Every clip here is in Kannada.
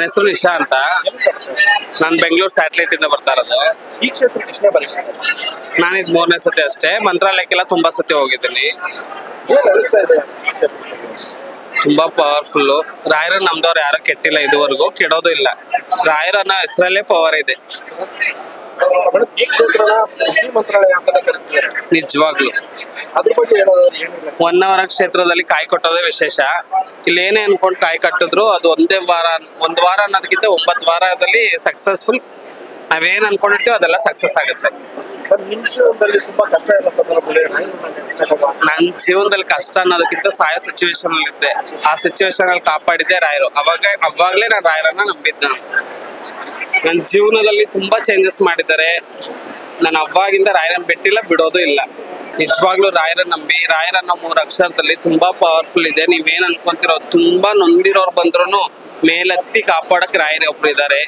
ನನ್ನ ಹೆಸರು ನಿಶಾ ಅಂತ. ನಾನು ಬೆಂಗಳೂರು ಸ್ಯಾಟಲೈಟ್ ಇಂದ ಬರ್ತಾ ಇರೋದು. ಈ ಕ್ಷೇತ್ರ ಕೃಷ್ಣ ಬರೀ ನಾನು ಇದು ಮೂರನೇ ಸತಿ ಅಷ್ಟೇ. ಮಂತ್ರಾಲಯಕ್ಕೆಲ್ಲ ತುಂಬಾ ಸತಿ ಹೋಗಿದ್ದೀನಿ. ಏನ್ ಅನಿಸ್ತಾ ಇದೆ ಈ ತುಂಬಾ ಪವರ್ಫುಲ್ ರಾಯರ ನಮ್ದವ್ರು ಯಾರು ಕೆಟ್ಟಿಲ್ಲ ಇದುವರೆಗೂ. ಕೆಡೋದು ಇಲ್ಲ. ರಾಯರನ್ನ ಹೆಸರಲ್ಲೇ ಪವರ್ ಇದೆ. ಮೇಡಮ್ ಈ ಕ್ಷೇತ್ರನ ಈ ಮಂತ್ರಾಲಯ ಅಂತಾನೆ ಕರೀತಾರೆ? ನಿಜವಾಗ್ಲು. ಹೊನ್ನಾವರ ಕ್ಷೇತ್ರದಲ್ಲಿ ಕಾಯಿ ಕಟ್ಟೋದೇ ವಿಶೇಷ. ಇಲ್ಲಿ ಏನೇ ಅನ್ಕೊಂಡು ಕಾಯಿ ಕಟ್ಟಿದ್ರು ಅದು ಒಂದೇ ವಾರ ಒಂದ್ ವಾರ ಅನ್ನೋದಕ್ಕಿಂತ ಒಂಬತ್ತು ವಾರದಲ್ಲಿ ಸಕ್ಸಸ್ಫುಲ್ ನಾವೇನ್ ಅನ್ಕೊಂಡಿರ್ತೀವಿ ಅದೆಲ್ಲ ಸಕ್ಸಸ್ ಆಗುತ್ತೆ. ನನ್ ಜೀವನದಲ್ಲಿ ಕಷ್ಟ ನನ್ನ ಜೀವನದಲ್ಲಿ ಅನ್ನೋದಕ್ಕಿಂತ ಸಾಯೋ ಸಿಚುವೇಶನ್ ಅಲ್ಲಿ ಇದ್ದೆ. ಆ ಸಿಚುವೇಶನ್ ಅಲ್ಲಿ ಕಾಪಾಡಿದ್ದೆ ರಾಯರು. ಅವಾಗ ಅವಾಗ್ಲೇ ನಾನು ರಾಯರನ್ನ ನಂಬಿದ್ದ ನನ್ನ ಜೀವನದಲ್ಲಿ ತುಂಬಾ ಚೇಂಜಸ್ ಮಾಡಿದ್ದಾರೆ. ನಾನು ಅವಾಗಿಂದ ರಾಯರನ್ನ ಬಿಟ್ಟಿಲ್ಲ ಬಿಡೋದು ಇಲ್ಲ. ನಿಜವಾಗ್ಲೂ ರಾಯರ ನಂಬಿ ನಮ್ಮ ಮೂರು ಅಕ್ಷರದಲ್ಲಿ ತುಂಬಾ ಪವರ್ಫುಲ್ ಇದೆ. ನೀವೇನ್ ಅನ್ಕೊಂತಿರೋ ತುಂಬಾ ನೊಂದಿರೋರು ಬಂದ್ರು ಮೇಲತ್ತಿ ಕಾಪಾಡಕ್ ರಾಯರ ಒಬ್ರು ಇದ್ದಾರೆ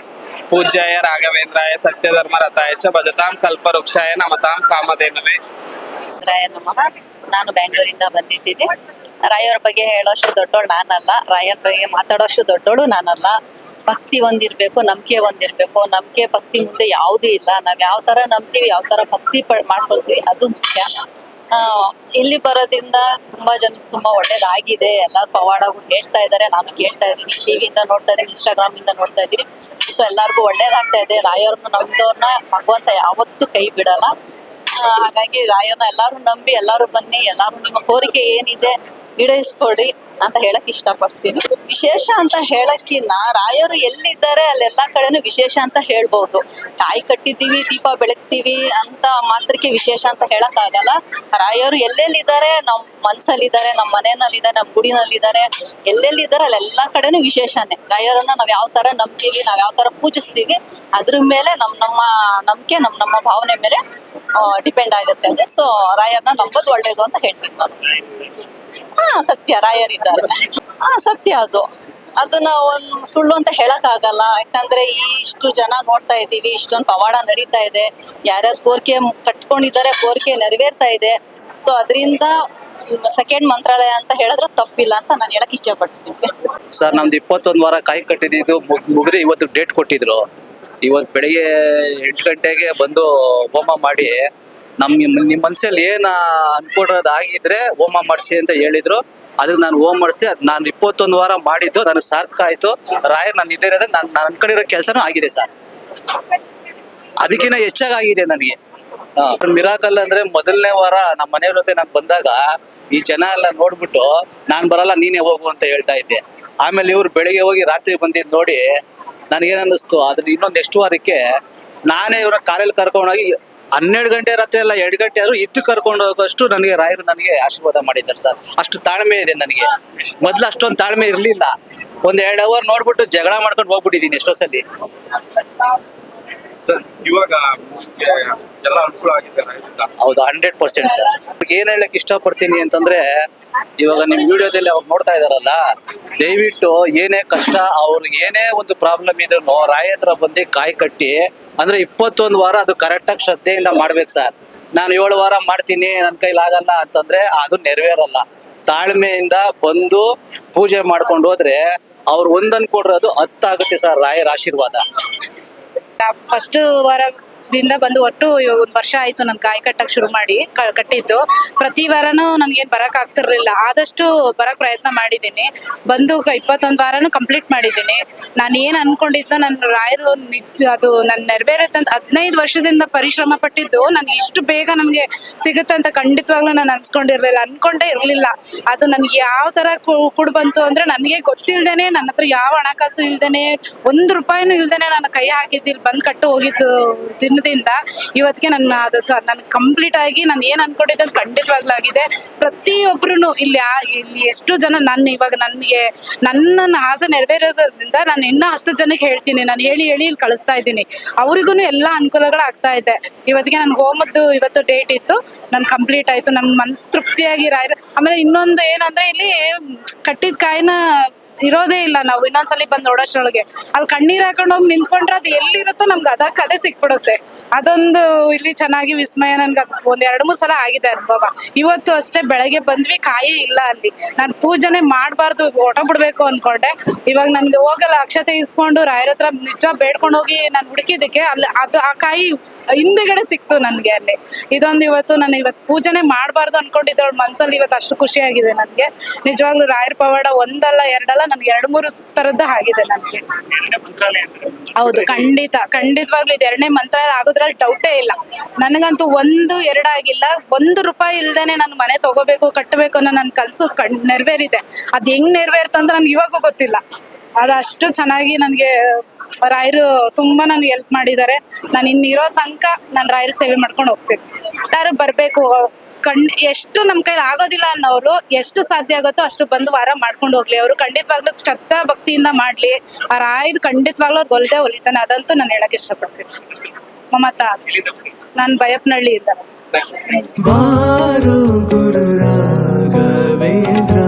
ಪೂಜ್ಯಾಯ, ರಾಘವೇಂದ್ರಾಯ, ಸತ್ಯಧರ್ಮ ರಥಾಯ ಚ ಭಜತಾಂ, ಕಲ್ಪವೃಕ್ಷಾಯ, ನಮತಾಂ, ಕಾಮಧೇನವೇ. ರಾಯ ನಮಃ. ನಾನು ಬ್ಯಾಂಗ್ಳೂರಿಂದ ಬಂದಿದ್ದೀನಿ. ರಾಯರ ಬಗ್ಗೆ ಹೇಳೋಷ್ಟು ದೊಡ್ಡೋಳು ನಾನಲ್ಲ. ರಾಯರ ಬಗ್ಗೆ ಮಾತಾಡೋಷ್ಟು ದೊಡ್ಡೋಳು ನಾನಲ್ಲ. ಭಕ್ತಿ ಒಂದಿರಬೇಕು, ನಂಬಿಕೆ ಒಂದಿರಬೇಕು. ನಂಬಿಕೆ, ಭಕ್ತಿ ಮುಂದೆ ಯಾವುದೂ ಇಲ್ಲ. ನಾವು ಯಾವ ತರ ನಂಬ್ತೀವಿ, ಯಾವ ತರ ಭಕ್ತಿ ಪ ಮಾಡ್ಕೊಳ್ತೀವಿ, ಅದು ಮುಖ್ಯ. ಇಲ್ಲಿ ಬರೋದ್ರಿಂದ ತುಂಬಾ ಜನಕ್ಕೆ ತುಂಬಾ ಒಳ್ಳೇದಾಗಿದೆ. ಎಲ್ಲರೂ ಪವಾಡಗಳು ಹೇಳ್ತಾ ಇದ್ದಾರೆ ನಾನು ಕೇಳ್ತಾ ಇದ್ದೀನಿ. ಇಂದ ನೋಡ್ತಾ ಇದ್ದೀನಿ ಇನ್ಸ್ಟಾಗ್ರಾಮ್ ಇಂದ ನೋಡ್ತಾ ಇದ್ದೀನಿ. ಸೊ ಎಲ್ಲರಿಗೂ ಒಳ್ಳೇದಾಗ್ತಾ ಇದೆ. ರಾಯರ್ನ ನಂಬ್ದವ್ರನ್ನ ಭಗವಂತ ಯಾವತ್ತೂ ಕೈ ಬಿಡಲ್ಲ. ಹಾಗಾಗಿ ರಾಯನ ಎಲ್ಲಾರು ನಂಬಿ, ಎಲ್ಲಾರು ಬನ್ನಿ. ಎಲ್ಲಾರು ನಿಮ್ಮ ಕೋರಿಕೆ ಏನಿದೆ ಈಡೇರಿಸ್ಕೊಡಿ ಅಂತ ಹೇಳಕ್ ಇಷ್ಟಪಡ್ತೀನಿ. ವಿಶೇಷ ಅಂತ ಹೇಳಕ್ಕಿನ್ನ ರಾಯರು ಎಲ್ಲಿದ್ದಾರೆ ಅಲ್ಲೆಲ್ಲಾ ಕಡೆನೂ ವಿಶೇಷ ಅಂತ ಹೇಳ್ಬಹುದು ಕಾಯಿ ಕಟ್ಟಿದ್ದೀವಿ, ದೀಪ ಬೆಳಗ್ತೀವಿ ಅಂತ ಮಾತ್ರಕ್ಕೆ ವಿಶೇಷ ಅಂತ ಹೇಳಕ್ ಆಗಲ್ಲ ರಾಯರು ಎಲ್ಲೆಲ್ಲಿದ್ದಾರೆ? ನಮ್ ಮನ್ಸಲ್ಲಿದ್ದಾರೆ ನಮ್ಮ ಮನೆಯಲ್ಲಿದ್ದಾರೆ ನಮ್ಮ ಗುಡಿನಲ್ಲಿದ್ದಾರೆ. ಎಲ್ಲೆಲ್ಲಿದ್ದಾರೆ? ಅಲ್ಲೆಲ್ಲಾ ಕಡೆನೂ ವಿಶೇಷನೇ. ರಾಯರನ್ನ ನಾವ್ ಯಾವ ತರ ನಂಬ್ತೀವಿ, ನಾವ್ ಯಾವ ತರ ಪೂಜಿಸ್ತೀವಿ, ಅದ್ರ ಮೇಲೆ ನಮ್ ನಮ್ಮ ನಂಬಿಕೆ, ನಮ್ ನಮ್ಮ ಭಾವನೆ ಮೇಲೆ ಡಿಪೆಂಡ್ ಆಗುತ್ತೆ. ಅಂದ್ರೆ ಸೊ ರಾಯರ್ನ ನಂಬೋದು ಒಳ್ಳೇದು ಅಂತ ಹೇಳ್ತೀನಿ ನಾನು. ಹಾ, ಸತ್ಯ ರಾಯರಿದ್ದಾರೆ ಹಾ, ಸತ್ಯ ಅದು. ಅದನ್ನ ಒಂದ್ ಸುಳ್ಳು ಅಂತ ಹೇಳಕ್ ಆಗಲ್ಲ ಯಾಕಂದ್ರೆ ಈ ಇಷ್ಟು ಜನ ನೋಡ್ತಾ ಇದ್ದೀವಿ, ಇಷ್ಟೊಂದು ಪವಾಡ ನಡೀತಾ ಇದೆ. ಯಾರ್ಯಾರು ಕೋರಿಕೆ ಕಟ್ಕೊಂಡಿದ್ದಾರೆ, ಕೋರಿಕೆ ನೆರವೇರ್ತಾ ಇದೆ. ಸೊ ಅದರಿಂದ ಸೆಕೆಂಡ್ ಮಂತ್ರಾಲಯ ಅಂತ ಹೇಳಿದ್ರೆ ತಪ್ಪಿಲ್ಲ ಅಂತ ನಾನು ಹೇಳಕ್ ಇಷ್ಟಪಡ್ತೀನಿ. ಸರ್, ನಮ್ದು ಇಪ್ಪತ್ತೊಂದು ವಾರ ಕಾಯಿ ಕಟ್ಟಿದ್ದು ಮುಗಿದು ಇವತ್ತು ಡೇಟ್ ಕೊಟ್ಟಿದ್ರು. ಇವತ್ತು ಬೆಳಿಗ್ಗೆ ಎಂಟು ಗಂಟೆಗೆ ಬಂದು ಹೋಮ ಮಾಡಿ ನಮ್ ನಿಮ್ಮ ಮನ್ಸಲ್ಲಿ ಏನ ಅನ್ಕೊಂಡಿರೋದು ಆಗಿದ್ರೆ ಹೋಮ ಮಾಡಿಸಿ ಅಂತ ಹೇಳಿದ್ರು. ಅದಕ್ಕೆ ನಾನು ಹೋಮ್ ಮಾಡಿಸಿ, ಅದ್ ನಾನು ಇಪ್ಪತ್ತೊಂದು ವಾರ ಮಾಡಿದ್ದು, ನನಗೆ ಸಾರ್ಥಕ ಆಯ್ತು. ರಾಯರ್ ನಾನು ಇದೇ ನಾನು ನಾನು ಅನ್ಕೊಂಡಿರೋ ಕೆಲಸನೂ ಆಗಿದೆ ಸರ್. ಅದಕ್ಕಿಂತ ಹೆಚ್ಚಾಗಿದೆ ನನಗೆ. ಮಿರಾಕಲ್ ಅಂದ್ರೆ ಮೊದಲನೇ ವಾರ ನಮ್ಮ ಮನೆಯವ್ರ ಜೊತೆ ನಾನು ಬಂದಾಗ ಈ ಜನ ಎಲ್ಲ ನೋಡ್ಬಿಟ್ಟು, ನಾನ್ ಬರಲ್ಲ, ನೀನೇ ಹೋಗು ಅಂತ ಹೇಳ್ತಾ ಇದ್ದೆ. ಆಮೇಲೆ ಇವ್ರು ಬೆಳಿಗ್ಗೆ ಹೋಗಿ ರಾತ್ರಿ ಬಂದಿದ್ ನೋಡಿ, ನನಗೇನ್ ಅನ್ನಿಸ್ತು ಅದ್ರ ಇನ್ನೊಂದು ಎಷ್ಟು ವಾರಕ್ಕೆ ನಾನೇ ಇವ್ರ ಕಾರಲ್ಲಿ ಕರ್ಕೊಂಡೋಗಿ ಹನ್ನೆರಡು ಗಂಟೆ ರಾತ್ರಿ ಎಲ್ಲ ಎರಡು ಗಂಟೆ ಆದ್ರೂ ಇದ್ದು ಕರ್ಕೊಂಡು ಹೋಗೋಷ್ಟು ನನಗೆ ರಾಯರು ನನಗೆ ಆಶೀರ್ವಾದ ಮಾಡಿದ್ದಾರೆ ಸರ್. ಅಷ್ಟು ತಾಳ್ಮೆ ಇದೆ ನನಗೆ. ಮೊದ್ಲು ಅಷ್ಟೊಂದು ತಾಳ್ಮೆ ಇರ್ಲಿಲ್ಲ. ಒಂದ್ ಎರಡು ಅವರ್ ನೋಡ್ಬಿಟ್ಟು ಜಗಳ ಮಾಡ್ಕೊಂಡು ಹೋಗ್ಬಿಟ್ಟಿದೀನಿ ಎಷ್ಟೋ ಸಲ. ಸರ್ ಇವಾಗ ಎಲ್ಲ ಅನುಕೂಲ ಆಗಿದೆ ಹೌದು ಹಂಡ್ರೆಡ್ ಪರ್ಸೆಂಟ್ ಸರ್. ಏನ್ ಹೇಳಕ್ ಇಷ್ಟಪಡ್ತೀನಿ ಅಂತಂದ್ರೆ ಇವಾಗ ನಿಮ್ ವಿಡಿಯೋದಲ್ಲಿ ಅವ್ರು ನೋಡ್ತಾ ಇದಾರಲ್ಲ, ದಯವಿಟ್ಟು ಏನೇ ಕಷ್ಟ, ಅವ್ರಿಗೆ ಏನೇ ಒಂದು ಪ್ರಾಬ್ಲಮ್ ಇದ್ರು ರಾಯ ಹತ್ರ ಬಂದು ಕಾಯಿ ಕಟ್ಟಿ, ಅಂದ್ರೆ ಇಪ್ಪತ್ತೊಂದು ವಾರ ಅದು ಕರೆಕ್ಟಾಗಿ ಶ್ರದ್ಧೆಯಿಂದ ಮಾಡ್ಬೇಕು ಸರ್. ನಾನು ಏಳು ವಾರ ಮಾಡ್ತೀನಿ ನನ್ನ ಕೈಲಾಗಲ್ಲ ಅಂತಂದ್ರೆ ಅದು ನೆರವೇರಲ್ಲ. ತಾಳ್ಮೆಯಿಂದ ಬಂದು ಪೂಜೆ ಮಾಡ್ಕೊಂಡು ಹೋದ್ರೆ ಅವ್ರು ಒಂದ್ ಅನ್ಕೊಂಡ್ರೆ ಅದು ಹತ್ತಾಗುತ್ತೆ ಸರ್ ರಾಯರ ಆಶೀರ್ವಾದ. ಫಸ್ಟ್ ವಾರದಿಂದ ಬಂದು ಒಟ್ಟು ಒಂದು ವರ್ಷ ಆಯ್ತು ನನ್ ಕಾಯಿ ಕಟ್ಟಕ್ ಶುರು ಮಾಡಿ ಕಟ್ಟಿದ್ದು. ಪ್ರತಿ ವಾರನೂ ನನ್ಗೇನ್ ಬರಕ್ ಆಗ್ತಿರ್ಲಿಲ್ಲ. ಆದಷ್ಟು ಬರಕ್ ಪ್ರಯತ್ನ ಮಾಡಿದ್ದೀನಿ. ಬಂದು ಇಪ್ಪತ್ತೊಂದ್ ವಾರನೂ ಕಂಪ್ಲೀಟ್ ಮಾಡಿದ್ದೀನಿ. ನಾನು ಏನ್ ಅನ್ಕೊಂಡಿದ್ನೋ ನನ್ನ ರಾಯರು ನಿಜ, ಅದು ನನ್ನ ನೆರವೇರುತ್ತಂತ ಹದಿನೈದು ವರ್ಷದಿಂದ ಪರಿಶ್ರಮ ಪಟ್ಟಿದ್ದು. ನನ್ಗೆ ಇಷ್ಟು ಬೇಗ ನನಗೆ ಸಿಗುತ್ತೆ ಅಂತ ಖಂಡಿತವಾಗ್ಲೂ ನಾನು ಅನ್ಸ್ಕೊಂಡಿರ್ಲಿಲ್ಲ. ಅನ್ಕೊಂಡೇ ಇರ್ಲಿಲ್ಲ. ಅದು ನನ್ಗೆ ಯಾವ ತರ ಕುಡ್ ಬಂತು ಅಂದ್ರೆ ನನಗೆ ಗೊತ್ತಿಲ್ದೇನೆ ನನ್ನ ಹತ್ರ ಯಾವ ಹಣಕಾಸು ಇಲ್ದೇನೆ, ಒಂದ್ ರೂಪಾಯಿನೂ ಇಲ್ದೇನೆ ನನ್ನ ಕೈ ಹಾಕಿದ್ದು ಬಂದ್ ಕಟ್ಟು ಹೋಗಿದ್ದು ದಿನದಿಂದ. ಇವತ್ತಿಗೆ ನನ್ನ ಅದು ಸರ್ ನನ್ ಕಂಪ್ಲೀಟ್ ಆಗಿ ನಾನು ಏನ್ ಅನ್ಕೊಂಡಿದ್ದೆ ಅಂತ ಖಂಡಿತವಾಗ್ಲೂ ಆಗಿದೆ ಪ್ರತಿಯೊಬ್ರು ಇಲ್ಲಿ ಇಲ್ಲಿ ಎಷ್ಟು ಜನ ನನ್ನ ಇವಾಗ ನನಗೆ ನನ್ನ ಆಸೆ ನೆರವೇರೋದ್ರಿಂದ ನಾನು ಇನ್ನೂ ಹತ್ತು ಜನಕ್ಕೆ ಹೇಳ್ತೀನಿ. ನಾನು ಹೇಳಿ ಹೇಳಿ ಇಲ್ಲಿ ಕಳಿಸ್ತಾ ಇದ್ದೀನಿ. ಅವ್ರಿಗೂ ಎಲ್ಲ ಅನುಕೂಲಗಳು ಆಗ್ತಾ ಇದೆ. ಇವತ್ತಿಗೆ ನನ್ನ ಹೋಮದ್ದು ಇವತ್ತು ಡೇಟ್ ಇತ್ತು. ನನ್ ಕಂಪ್ಲೀಟ್ ಆಯ್ತು. ನನ್ನ ಮನಸ್ಸು ತೃಪ್ತಿಯಾಗಿ ಆಮೇಲೆ ಇನ್ನೊಂದು ಏನಂದ್ರೆ ಇಲ್ಲಿ ಕಟ್ಟಿದ ಕಾಯಿನ ಇರೋದೇ ಇಲ್ಲ. ನಾವು ಇನ್ನೊಂದ್ಸಲಿ ಬಂದು ನೋಡೋಷ್ಟ್ರೊಳಗೆ. ಅಲ್ಲಿ ಕಣ್ಣೀರ್ ಹಾಕೊಂಡು ಹೋಗಿ ನಿಂತ್ಕೊಂಡ್ರೆ ಅದು ಎಲ್ಲಿರುತ್ತೋ ನಮ್ಗೆ ಅದಕ್ಕೆ ಅದೇ ಸಿಕ್ಬಿಡುತ್ತೆ. ಅದೊಂದು ಇಲ್ಲಿ ಚೆನ್ನಾಗಿ ವಿಸ್ಮಯ ನನ್ಗೆ ಅದು ಒಂದ್ ಎರಡು ಮೂರು ಸಲ ಆಗಿದೆ ಅನುಭವ. ಇವತ್ತು ಅಷ್ಟೇ ಬೆಳಗ್ಗೆ ಬಂದ್ವಿ, ಕಾಯೇ ಇಲ್ಲ ಅಲ್ಲಿ. ನಾನು ಪೂಜನೆ ಮಾಡಬಾರ್ದು, ಓಟ ಬಿಡ್ಬೇಕು ಅನ್ಕೊಂಡೆ. ಇವಾಗ ನನ್ಗೆ ಹೋಗಲ್ಲ, ಅಕ್ಷತೆ ಇಸ್ಕೊಂಡು ರಾಯರ ಹತ್ರ ನಿಜ ಬೇಡ್ಕೊಂಡು ಹೋಗಿ ನಾನು ಹುಡುಕಿದ್ದಕ್ಕೆ ಅಲ್ಲಿ ಅದು ಆ ಕಾಯಿ ಹಿಂದೆಗಡೆ ಸಿಕ್ತು ನನ್ಗೆ ಅಲ್ಲಿ. ಇದೊಂದು ಇವತ್ತು ನಾನು ಇವತ್ತು ಪೂಜೆನೆ ಮಾಡಬಾರ್ದು ಅನ್ಕೊಂಡಿದ್ದವಳ ಮನ್ಸಲ್ಲಿ ಇವತ್ತು ಅಷ್ಟು ಖುಷಿಯಾಗಿದೆ ನನಗೆ. ನಿಜವಾಗ್ಲೂ ರಾಯರ್ ಪವಾಡ ಒಂದಲ್ಲ, ಎರಡಲ್ಲ, ನನ್ಗೆ ಎರಡು ಮೂರು ತರದ್ದು ಆಗಿದೆ ನನಗೆ. ಹೌದು, ಖಂಡಿತ. ಖಂಡಿತವಾಗ್ಲೂ ಇದು ಎರಡನೇ ಮಂತ್ರ ಆಗೋದ್ರಲ್ಲಿ ಡೌಟೇ ಇಲ್ಲ. ನನಗಂತೂ ಒಂದು ಎರಡಾಗಿಲ್ಲ ಒಂದು ರೂಪಾಯಿ ಇಲ್ದೇನೆ ನಾನು ಮನೆ ತಗೋಬೇಕು, ಕಟ್ಟಬೇಕು ಅನ್ನೋ ನನ್ನ ಕನಸು ಕಣ್ ನೆರವೇರಿದೆ. ಅದು ಹೆಂಗ್ ನೆರವೇರ್ತಂದ್ರೆ ನನ್ಗೆ ಇವಾಗೂ ಗೊತ್ತಿಲ್ಲ. ಅದು ಚೆನ್ನಾಗಿ ನನಗೆ, ರಾಯರು ತುಂಬಾ ನನಗೆ ಹೆಲ್ಪ್ ಮಾಡಿದ್ದಾರೆ. ನಾನು ಇನ್ನಿರೋ ತನಕ ನಾನು ರಾಯರ ಸೇವೆ ಮಾಡ್ಕೊಂಡು ಹೋಗ್ತೀನಿ. ಎಲ್ಲರೂ ಬರಬೇಕು, ಕಣ್, ಎಷ್ಟು ನಮ್ಮ ಕೈಲಿ ಆಗೋದಿಲ್ಲ ಅನ್ನೋರು, ಎಷ್ಟು ಸಾಧ್ಯ ಆಗುತ್ತೋ ಅಷ್ಟು ಬಂದು ವಾರ ಮಾಡ್ಕೊಂಡು ಹೋಗ್ಲಿ. ಅವರು ಖಂಡಿತವಾಗ್ಲೂ ಶ್ರದ್ಧಾ ಭಕ್ತಿಯಿಂದ ಮಾಡ್ಲಿ. ಆ ರಾಯರು ಖಂಡಿತವಾಗ್ಲೂ ಅವ್ರು ಒಲ್ದೆ ಒಲಿತಾನೆ. ಅದಂತೂ ನಾನು ಹೇಳಕ್ ಇಷ್ಟಪಡ್ತೀನಿ. ಮಮತಾ, ನಾನು ಭಯಪ್ನಹಳ್ಳಿ ಇದ್ದಾರೆ ಗುರು ರಾಘವೇಂದ್ರ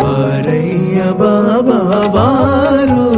बारैया बाबा बारो